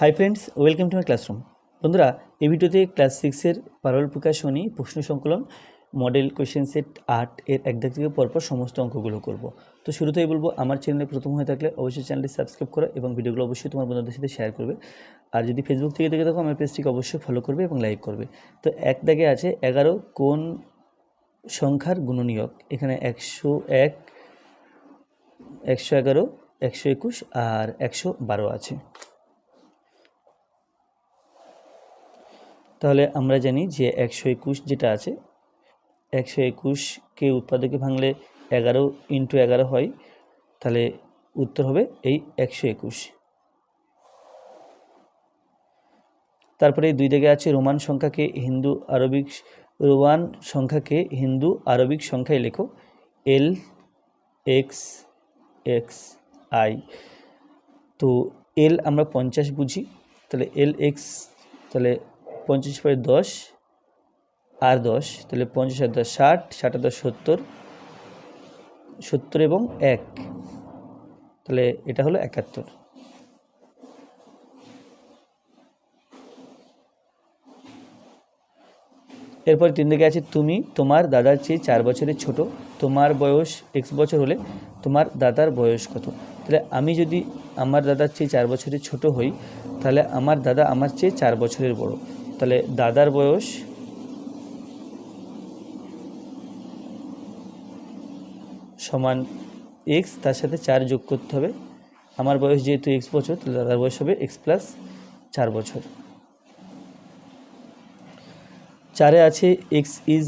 Hi friends welcome to my classroom বন্ধুরা, এই ভিডিওতে ক্লাস সিক্সের পারল প্রকাশনী, প্রশ্ন সংকলন মডেল কোয়েশ্চেন সেট আট এর এক দাগ থেকে পরপর সমস্ত অঙ্কগুলো করব। তো শুরুতেই বলব, আমার চ্যানেলে প্রথম হয়ে থাকলে অবশ্যই চ্যানেলটি সাবস্ক্রাইব করো এবং ভিডিওগুলো অবশ্যই তোমার বন্ধুদের সাথে শেয়ার করবে। আর যদি ফেসবুক থেকে দেখে থাকো, আমার পেজটিকে অবশ্যই ফলো করবে এবং লাইক করবে। তো এক দাগে আছে এগারো কোন সংখ্যার গুণনীয়ক? এখানে একশো এক, একশো এগারো, একশো একুশ আর একশো বারো আছে। তাহলে আমরা জানি যে একশো একুশ যেটা আছে, একশো একুশকে উৎপাদকে ভাঙলে এগারো ইন্টু এগারো হয়, তাহলে উত্তর হবে এই একশো একুশ। তারপরে দুই দিকে আছে রোমান সংখ্যাকে হিন্দু আরবিক, রোমান সংখ্যাকে হিন্দু আরবিক সংখ্যায় লেখো, এল, এক্স এক্স, আই। তো এল আমরা পঞ্চাশ বুঝি, তাহলে এল, এক্স, তাহলে পঞ্চাশ পরে দশ, আর দশ, তাহলে পঞ্চাশ আর দশ ষাট ষাট আর দশ সত্তর সত্তর এবং এক। তাহলে এটা হলো একাত্তর। এরপর তিন দিকে আছে তুমি, তোমার দাদার চেয়ে চার বছরের ছোট। তোমার বয়স এক্স বছর হলে তোমার দাদার বয়স কত? তাহলে আমি যদি আমার দাদার চেয়ে চার বছরের ছোট হই, তাহলে আমার দাদা আমার চেয়ে চার বছরের বড়। তাহলে দাদার বয়স? সমান এক্স তার সাথে চার যোগ করতে হবে। আমার বয়স যেহেতু এক্স বছর, তাহলে দাদার বয়স হবে এক্স প্লাস চার বছর। চারে আছে X is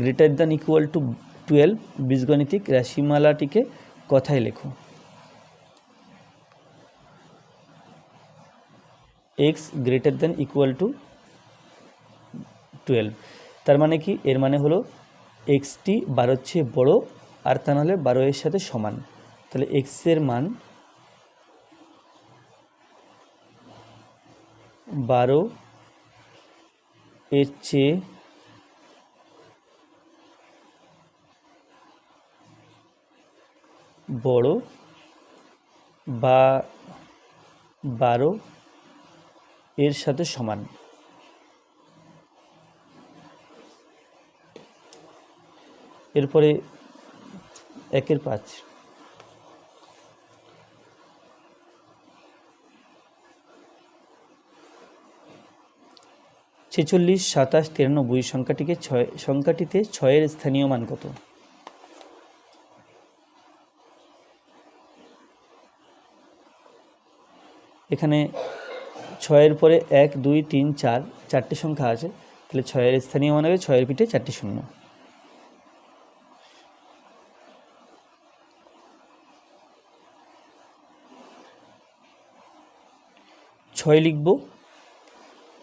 greater than equal to twelve বীজগণিতিক রাশিমালাটিকে কথায় লেখো। X greater than equal to twelve তার মানে কি? এর মানে হলো এক্সটি বারোর চেয়ে বড়ো, আর তা নাহলে বারো এর সাথে সমান। তাহলে এক্সের মান বারো এর চেয়ে বড় বা বারো এর সাথে সমান। এরপরে একের পাঁচ। ছেচল্লিশ, সাতাশ, তিরানব্বই সংখ্যাটিকে ছয়, সংখ্যাটিতে ছয়ের স্থানীয় মান কত? এখানে ছয়ের পরে এক, দুই, তিন, চার, চারটি সংখ্যা আছে। তাহলে ছয়ের স্থানীয় মান হবে ছয়ের পিঠে চারটি শূন্য। ছয় লিখব,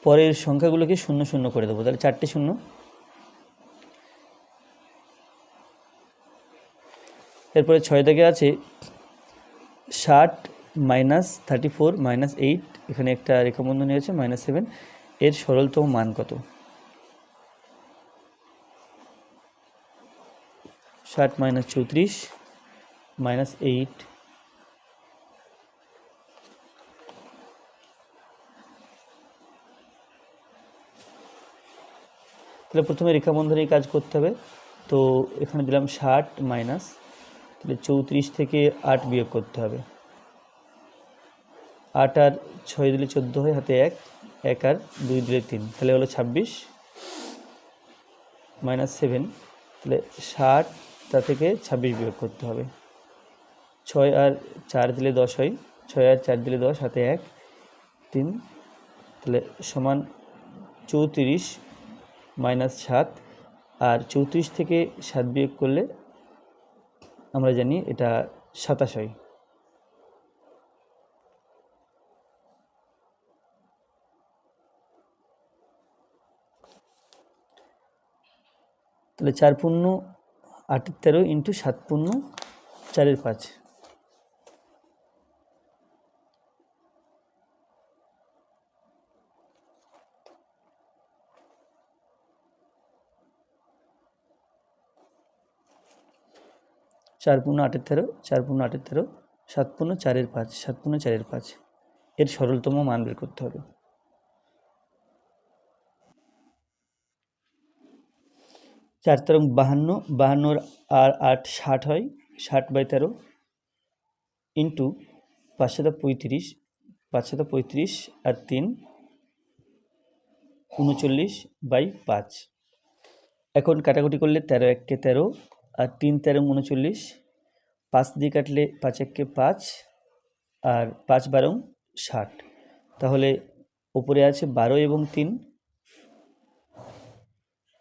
পরের সংখ্যাগুলোকে শূন্য শূন্য করে দেবো, তাহলে চারটে শূন্য। এরপরে ছয় থেকে আছে ষাট minus thirty four minus eight, এখানে একটা রেখাবন্ধনী আছে মাইনাস সেভেন, এর সরলতম মান কত? ষাট মাইনাস চৌত্রিশ মাইনাস এইট তাহলে প্রথমে রেখাবন্ধনী কাজ করতে হবে। তো এখানে দিলাম ষাট মাইনাস, তাহলে চৌত্রিশ থেকে আট বিয়োগ করতে হবে। আট আর ছয় দিলে চোদ্দ হয়, হাতে এক এক আর দুই দিলে তিন, তাহলে হলো ছাব্বিশ মাইনাস সেভেন, তাহলে ষাট তা থেকে ছাব্বিশ বিয়োগ করতে হবে। ছয় আর চার দিলে দশ হয়, ছয় আর চার দিলে দশ, হাতে এক, তিন, তাহলে সমান চৌত্রিশ মাইনাস সাত আর চৌত্রিশ থেকে সাত বিয়োগ করলে আমরা জানি এটা সাতাশ হয়। তাহলে চার পূর্ণ আটের তেরো ইন্টু সাত পূর্ণ চারের পাঁচ। চার পূর্ণ আটের তেরো, চার পূর্ণ আটের তেরো, সাত পূর্ণ চারের পাঁচ, সাত পূর্ণ চারের পাঁচ। এর সরলতম মান বের করতে হবে। চার তেরো বাহান্ন, বাহান্নর আর আট ষাট হয়, ষাট বাই তেরো, ইন্টু পাঁচশোটা পঁয়ত্রিশ পাঁচশোটা পঁয়ত্রিশ আর তিন, উনচল্লিশ বাই পাঁচ। এখন কাটাকুটি করলে তেরো এককে তেরো আর তিন তেরো উনচল্লিশ, পাঁচ দিয়ে কাটলে পাঁচ এককে পাঁচ, আর পাঁচ বারো ষাট। তাহলে ওপরে আছে বারো এবং তিন,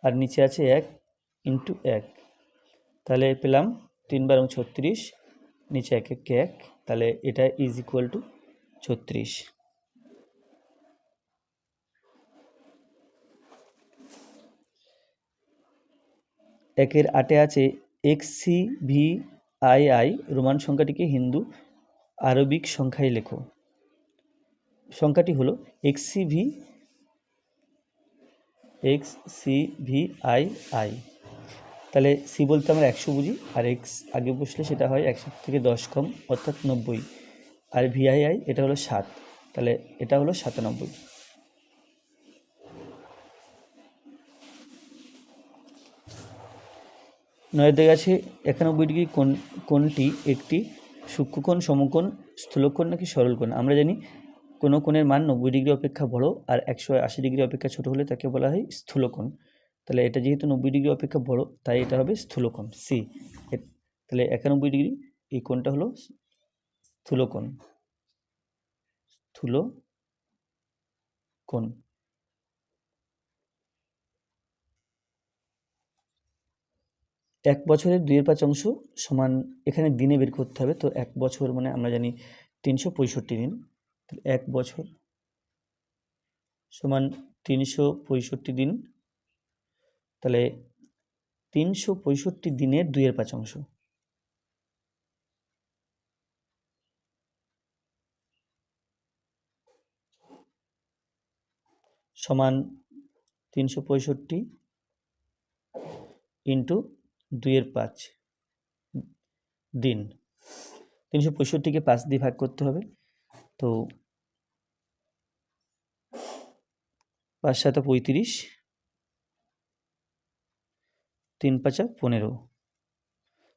আর নিচে আছে এক ইন্টু এক। তাহলে পেলাম তিন বারো ছত্রিশ, নিচে এক এক এক, তাহলে এটা ইজ ইকুয়াল টু ছত্রিশ। একের আটে আছে X C V I I Roman সংখ্যাটিকে Hindu Arabic সংখ্যায় লেখো। সংখ্যাটি হলো X C V X C V I I তাহলে সি বলতে আমরা একশো বুঝি, আর এক্স আগে বসলে সেটা হয় একশো থেকে দশ কম, অর্থাৎ নব্বই। আর ভিআইআই এটা হলো সাত, তাহলে এটা হলো সাতানব্বই। দিকে আছে একানব্বই ডিগ্রি কোণ, কোণটি একটি সূক্ষ্মকোণ, সমকোণ, স্থূলকোণ নাকি সরলকোণ? আমরা জানি কোনো কোণের মান নব্বই ডিগ্রি অপেক্ষা বড় আর একশো আশি ডিগ্রি অপেক্ষা ছোট হলে তাকে বলা হয় স্থূলকোণ। তাহলে এটা যেহেতু নব্বই ডিগ্রি অপেক্ষা বড়, তাই এটা হবে স্থূলকোণ সি তাহলে একানব্বই ডিগ্রি, এই কোণটা হলো স্থূলকোণ। স্থূল কোণ এক বছরের দুইয়ের পাঁচ অংশ সমান এখানে দিনে বের করতে হবে, তো এক বছর মানে আমরা জানি তিনশো পঁয়ষট্টি দিন। এক বছর সমান তিনশো পঁয়ষট্টি দিন, তাহলে তিনশো পঁয়ষট্টি দিনের দুইয়ের পাঁচ অংশ। সমান তিনশো পঁয়ষট্টি ইন্টু দুইয়ের পাঁচ দিন। তিনশো পঁয়ষট্টিকে পাঁচ দিয়ে ভাগ করতে হবে। তো পাঁচ সাত পঁয়ত্রিশ, তিন পাঁচা পনেরো।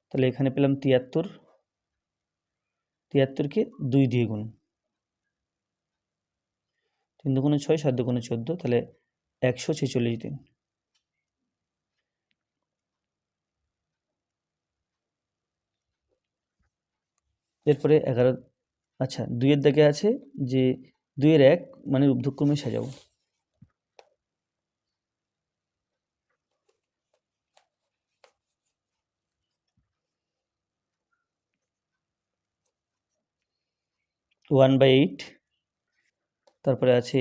তাহলে এখানে পেলাম তিয়াত্তর। তিয়াত্তরকে দুই দিয়ে গুণ। তিন দুগুণে ছয়, সাত দুগুণে চোদ্দ, তাহলে একশো ছেচল্লিশ দিন। এরপরে এগারো আচ্ছা দুইয়ের দাগে আছে যে দুইয়ের এক মানে ঊর্ধ্বক্রমে সাজাবো ওয়ান বাই এইট, তারপরে আছে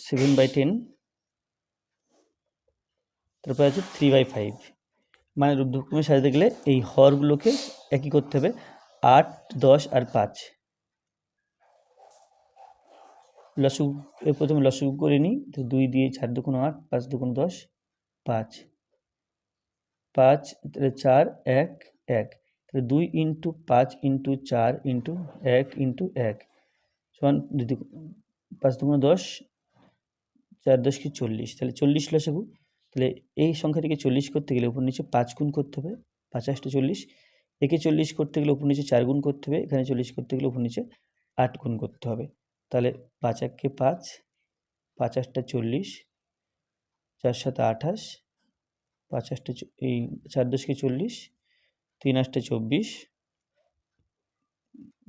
সেভেন বাই টেন, তারপরে আছে থ্রি বাই ফাইভ। মানে রূপক্রমে সাজাতে গেলে এই হরগুলোকে একই করতে হবে। আট, দশ আর পাঁচ। লসু প্রথমে লসু করে নিই, তো দুই দিয়ে চার দুগুণ আট, পাঁচ দুগুণ দশ, পাঁচ। পাঁচ, তাহলে চার, এক এক। তাহলে দুই ইন্টু পাঁচ ইন্টু চার ইন্টু এক ইন্টু এক। সমান যদি পাঁচ দুগুণ দশ, চার দশ কি চল্লিশ। তাহলে চল্লিশ লসাগু তাহলে এই সংখ্যাটিকে চল্লিশ করতে গেলে উপর নিচে পাঁচ গুণ করতে হবে পাঁচাশটা চল্লিশ। একে চল্লিশ করতে গেলে উপর নিচে চার গুণ করতে হবে, এখানে চল্লিশ করতে গেলে উপর নিচে আট গুণ করতে হবে। তাহলে পাঁচ এককে পাঁচ পাঁচ আটটা চল্লিশ, চার সাথে আঠাশ, পাঁচ আটটা এই চার দশকে চল্লিশ, তিন আটটা চব্বিশ,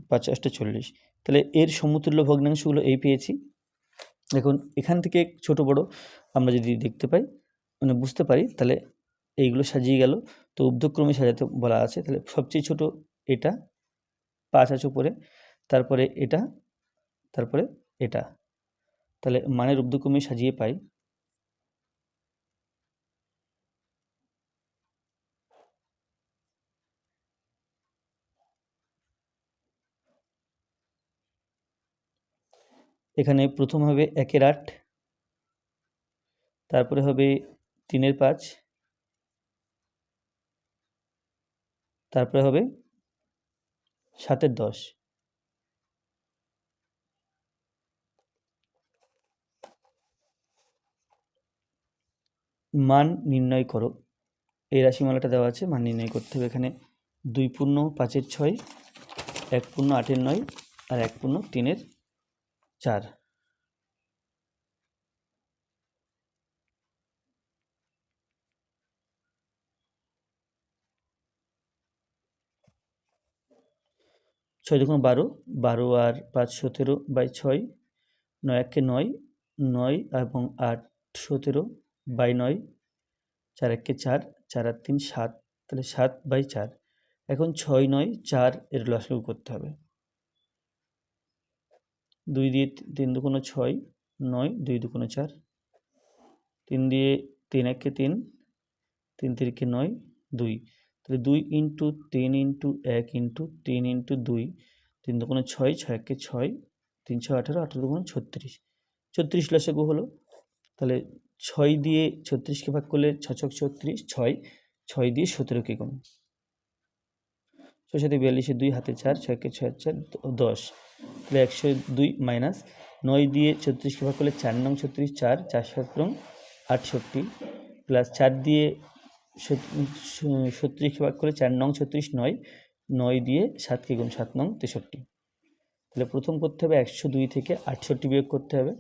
পাঁচ আটটা চল্লিশ। তাহলে এর সমতুল্য ভগ্নাংশগুলো এই পেয়েছি। এখন এখান থেকে ছোট বড় আমরা যদি দেখতে পাই মানে বুঝতে পারি, তাহলে এইগুলো সাজিয়ে গেল। তো ঊর্ধ্বক্রমে সাজাতে বলা আছে। তাহলে সবচেয়ে ছোট এটা, পাঁচ আছে উপরে, তারপরে এটা তারপরে এটা। তাহলে মানের ঊর্ধ্বক্রমে সাজিয়ে পাই। এখানে প্রথম হবে একের আট, তারপরে হবে তিনের পাঁচ। তারপরে হবে সাতের দশ। মান নির্ণয় করো। এই রাশিমালাটা দেওয়া আছে, মান নির্ণয় করতে হবে এখানে দুই পূর্ণ পাঁচের ছয়, এক পূর্ণ আটের নয় আর এক পূর্ণ তিনের চার। ছয় দুগুণ বারো বারো আর পাঁচ সতেরো বাই ছয়, নয় একে নয় নয় এবং আট সতেরো বাই নয়, চার একে চার চার আর তিন সাত, তাহলে সাত বাই চার। এখন ছয় নয় চার এর লসাগু করতে হবে। দুই দিয়ে তিন দুগুণো ছয়, নয় দুই দুগুণো চার, তিন দিয়ে তিন একে তিন তিন তিরিকে নয় দুই। তাহলে দুই ইন্টু তিন ইন্টু এক ইন্টু তিন ইন্টু দুই, তিন দুগুণে ছয় ছয় একে ছয়, তিন ছয় আঠারো আঠারো দুগুণে ছত্রিশ। ছত্রিশ লসাগু হলো, তাহলে ছয় দিয়ে ছত্রিশকে ভাগ করলে ছ ছক ছত্রিশ, ছয় ছয় দিয়ে সতেরোকে গুণ। ছয় সাথে বিয়াল্লিশে দুই, হাতে চার ছয়কে ছয়, চার, দশ। তাহলে একশো দুই মাইনাস নয় দিয়ে ছত্রিশকে ভাগ করলে চার নং ছত্রিশ, চার চার সাত নং আটষট্টি, প্লাস চার দিয়ে ছত্রিশকে ভাগ করলে চার নং ছত্রিশ নয় নয় দিয়ে সাতকে গুণ সাত নং তেষট্টি। তাহলে প্রথম করতে হবে একশো দুই থেকে আটষট্টি বিয়োগ করতে হবে।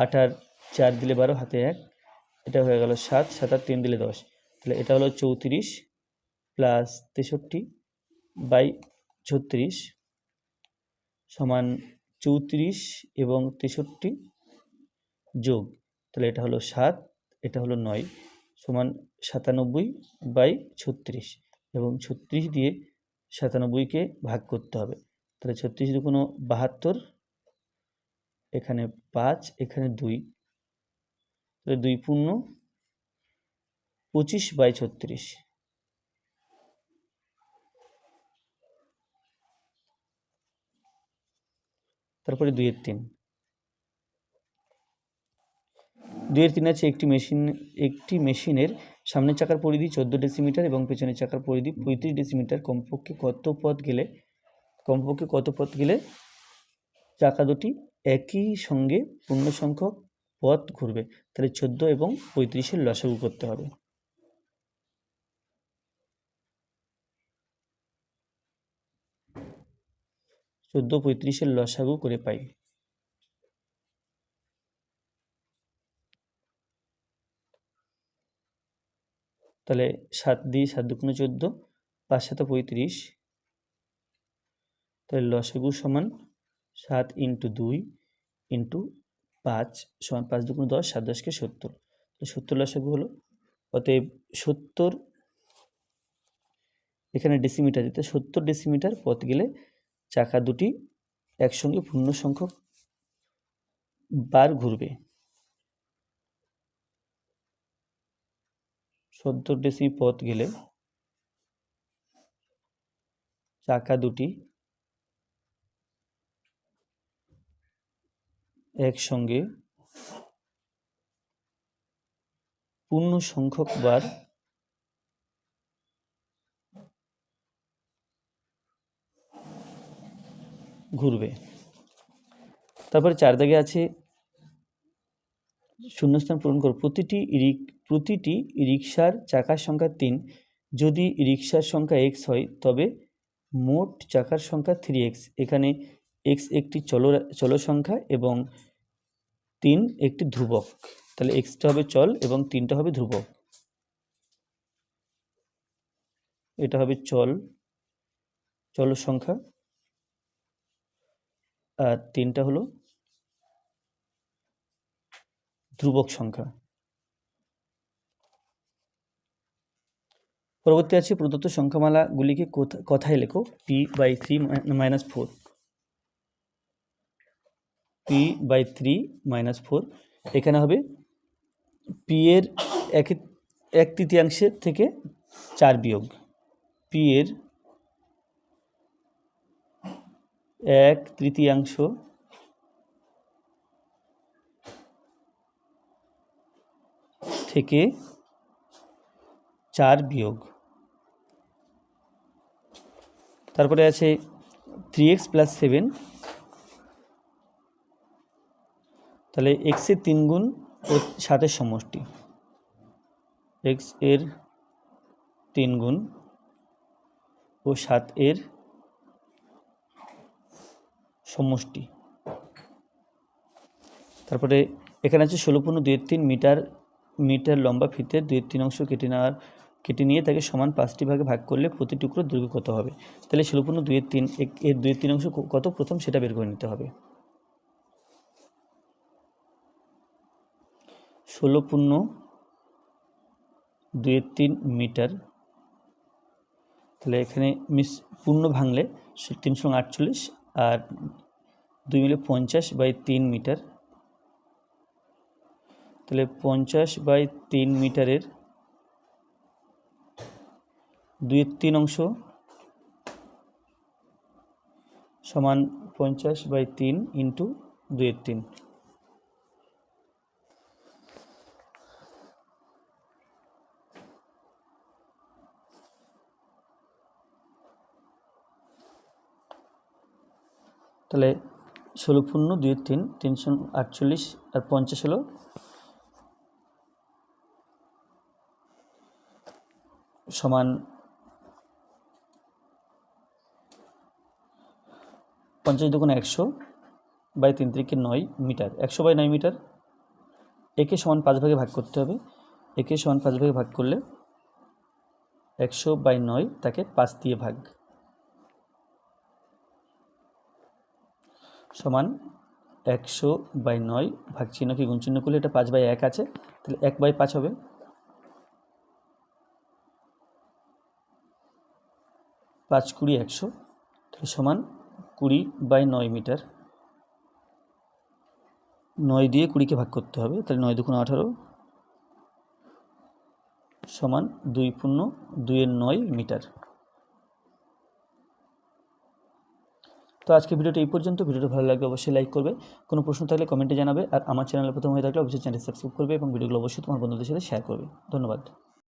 আট আর চার দিলে বারো, হাতে এক, এটা হয়ে গেল সাত সাত আর তিন দিলে দশ। তাহলে এটা হলো চৌত্রিশ প্লাস তেষট্টি বাই ছত্রিশ সমান চৌত্রিশ এবং তেষট্টি যোগ তাহলে এটা হলো সাত, এটা হলো নয় সমান সাতানব্বই বাই ছত্রিশ এবং ছত্রিশ দিয়ে সাতানব্বইকে ভাগ করতে হবে। তাহলে ছত্রিশ দুগুণ বাহাত্তর, এখানে পাঁচ, এখানে দুই। তাহলে দুই পূর্ণ পঁচিশ বাই ছত্রিশ। তারপরে দুইয়ের তিন। দুইয়ের তিন আছে, একটি মেশিন, একটি মেশিনের সামনের চাকার পরিধি চোদ্দ ডেসিমিটার এবং পেছনের চাকার পরিধি পঁয়ত্রিশ ডেসিমিটার। কমপক্ষে কত পথ গেলে, কমপক্ষে কত পথ গেলে চাকা দুটি একই সঙ্গে পূর্ণ সংখ্যক পথ ঘুরবে? তাহলে চোদ্দ এবং পঁয়ত্রিশের লসাগু করতে হবে। চোদ্দ পঁয়ত্রিশের লসাগু করে পাই। তাহলে সাত দিয়ে সাত দুগুণে চোদ্দ, পাঁচ সাথে পঁয়ত্রিশ। তাহলে লসাগু সমান সাত ইন্টু দুই ইন্টু পাঁচ সমান পাঁচ দুগুণ দশ, সাত দশকে সত্তর। তো সত্তর লসাগু হলো। অতএব সত্তর এখানে ডেসিমিটার দিতে সত্তর ডেসিমিটার পথ গেলে চাকা দুটি একসঙ্গে পূর্ণ সংখ্যক বার ঘুরবে। সত্তর ডেসি পথ গেলে চাকা দুটি একসঙ্গে পূর্ণ সংখ্যক বার ঘুরবে। তারপরে চার দাগে আছে শূন্যস্থান পূরণ করো। প্রতিটি রিক, প্রতিটি রিক্সার চাকার সংখ্যা তিন। যদি রিক্সার সংখ্যা এক্স হয়, তবে মোট চাকার সংখ্যা থ্রি এক্স এখানে এক্স একটি চল চল সংখ্যা এবং তিন একটি ধ্রুবক। তাহলে এক্সটা হবে চল এবং তিনটা হবে ধ্রুবক। এটা হবে চল চল সংখ্যা। আর তিনটা হলো ধ্রুবক সংখ্যা। পরবর্তী আছে প্রদত্ত সংখ্যামালাগুলিকে কোথা- কথায় লেখো। P by three minus four P by three minus four এখানে হবে পি এর এক এক তৃতীয়াংশের থেকে চার বিয়োগ। পি এর এক তৃতীয়াংশ থেকে চার বিয়োগ। তারপরে আছে থ্রি এক্স প্লাস সেভেন তাহলে এক্সের তিন গুণ ও সাতের সমষ্টি। এক্সের তিন গুণ ও সাত এর সমষ্টি। তারপরে এখানে আছে ষোলো পূর্ণ দুই তিন মিটার মিটার লম্বা ফিতে দুই তিন অংশ কেটে নেওয়ার, কেটে নিয়ে তাকে সমান পাঁচটি ভাগে ভাগ করলে প্রতি টুকরো দৈর্ঘ্য কত হবে? তাহলে ষোলো পূর্ণ দুই তিন এর দুই তিন অংশ কত প্রথম সেটা বের করে নিতে হবে। ষোলো পূর্ণ দুই তিন মিটার, তাহলে এখানে মিস, পূর্ণ ভাঙলে তিনশো আটচল্লিশ আর দুই মিলে পঞ্চাশ বাই তিন মিটার। তাহলে পঞ্চাশ বাই তিন মিটারের দুই তিন অংশ সমান পঞ্চাশ বাই তিন ইন্টু দুইয়ের তিন। তাহলে ষোলো পূর্ণ দুই তিন, তিনশো আটচল্লিশ আর পঞ্চাশ হলো সমান পঞ্চাশ দুগুণ একশো বাই তিন তিরিকে নয় মিটার। একশো বাই নয় মিটার। একে সমান পাঁচ ভাগে ভাগ করতে হবে। একে সমান পাঁচ ভাগে ভাগ করলে একশো বাই নয় তাকে পাঁচ দিয়ে ভাগ। সমান একশো বাই নয় ভাগ চিহ্ন কি গুণ চিহ্ন করলে এটা পাঁচ বাই এক আছে। তাহলে এক বাই পাঁচ হবে। পাঁচ কুড়ি একশো, তাহলে সমান কুড়ি বাই নয় মিটার। নয় দিয়ে কুড়িকে ভাগ করতে হবে, তাহলে নয় দুগুণ আঠারো সমান দুই পূর্ণ দুইয়ের নয় মিটার। তো আজকে ভিডিওটা এই পর্যন্ত, ভিডিওটা ভালো লাগলে অবশ্যই লাইক করবে, কোনো প্রশ্ন থাকলে কমেন্টে জানাবে, আর আমার চ্যানেলে প্রথম হয়ে থাকলে অবশ্যই চ্যানেল সাবস্ক্রাইব করবে এবং ভিডিওগুলো অবশ্যই তোমার বন্ধুদের সাথে শেয়ার করবে। ধন্যবাদ।